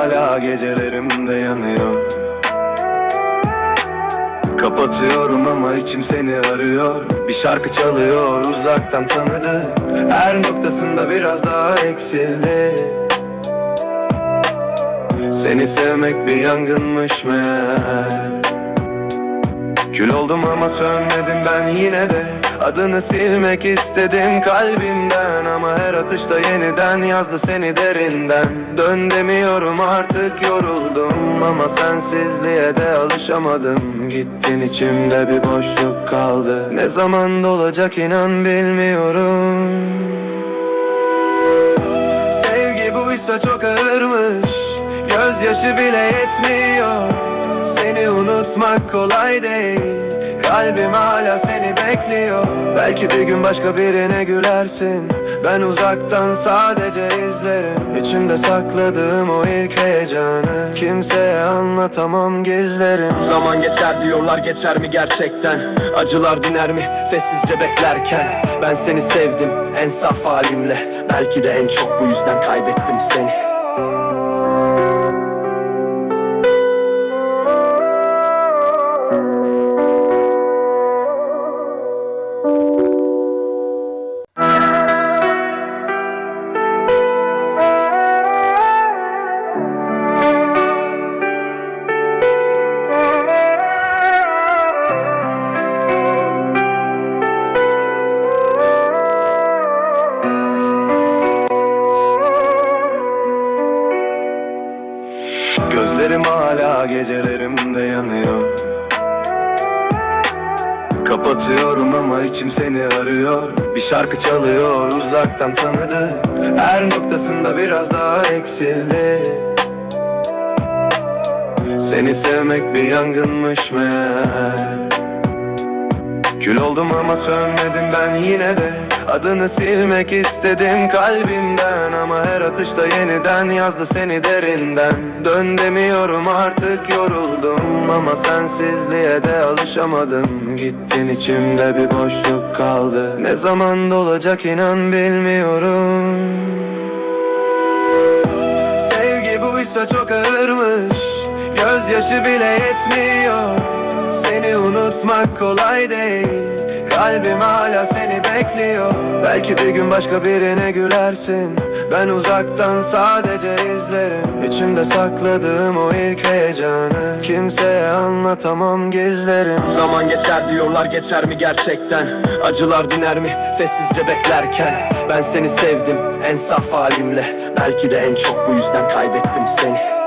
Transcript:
hala gecelerimde yanıyor. Kapatıyorum ama içim seni arıyor. Bir şarkı çalıyor uzaktan tanıdı Her noktasında biraz daha eksildi. Seni sevmek bir yangınmış meğer. Kül oldum ama sönmedim ben yine de. Adını silmek istedim kalbimden Ama her atışta yeniden yazdı seni derinden. Dön demiyorum artık yoruldum Ama sensizliğe de alışamadım. Gittin içimde bir boşluk kaldı. Ne zaman dolacak inan bilmiyorum. Sevgi buysa çok ağırmış Gözyaşı bile yetmiyor. Seni unutmak kolay değil Kalbim hala seni bekliyor. Belki bir gün başka birine gülersin. Ben uzaktan sadece izlerim. İçimde sakladığım o ilk heyecanı. Kimseye anlatamam gizlerim. Zaman geçer diyorlar geçer mi gerçekten? Acılar diner mi sessizce beklerken? Ben seni sevdim en saf halimle. Belki de en çok bu yüzden kaybettim seni Gözlerim hala gecelerimde yanıyor. Kapatıyorum ama içim seni arıyor. Bir şarkı çalıyor uzaktan tanıdı Her noktasında biraz daha eksildi. Seni sevmek bir yangınmış meğer. Kül oldum ama sönmedim ben yine de Adını silmek istedim kalbimden Ama her atışta yeniden yazdı seni derinden. Dön demiyorum artık yoruldum Ama sensizliğe de alışamadım. Gittin içimde bir boşluk kaldı. Ne zaman dolacak inan bilmiyorum. Sevgi buysa çok ağırmış Gözyaşı bile yetmiyor. Seni unutmak kolay değil Kalbim hala seni bekliyor. Belki bir gün başka birine gülersin. Ben uzaktan sadece izlerim. İçimde sakladığım o ilk heyecanı. Kimseye anlatamam gizlerim. Zaman geçer diyorlar geçer mi gerçekten? Acılar diner mi sessizce beklerken? Ben seni sevdim en saf halimle. Belki de en çok bu yüzden kaybettim seni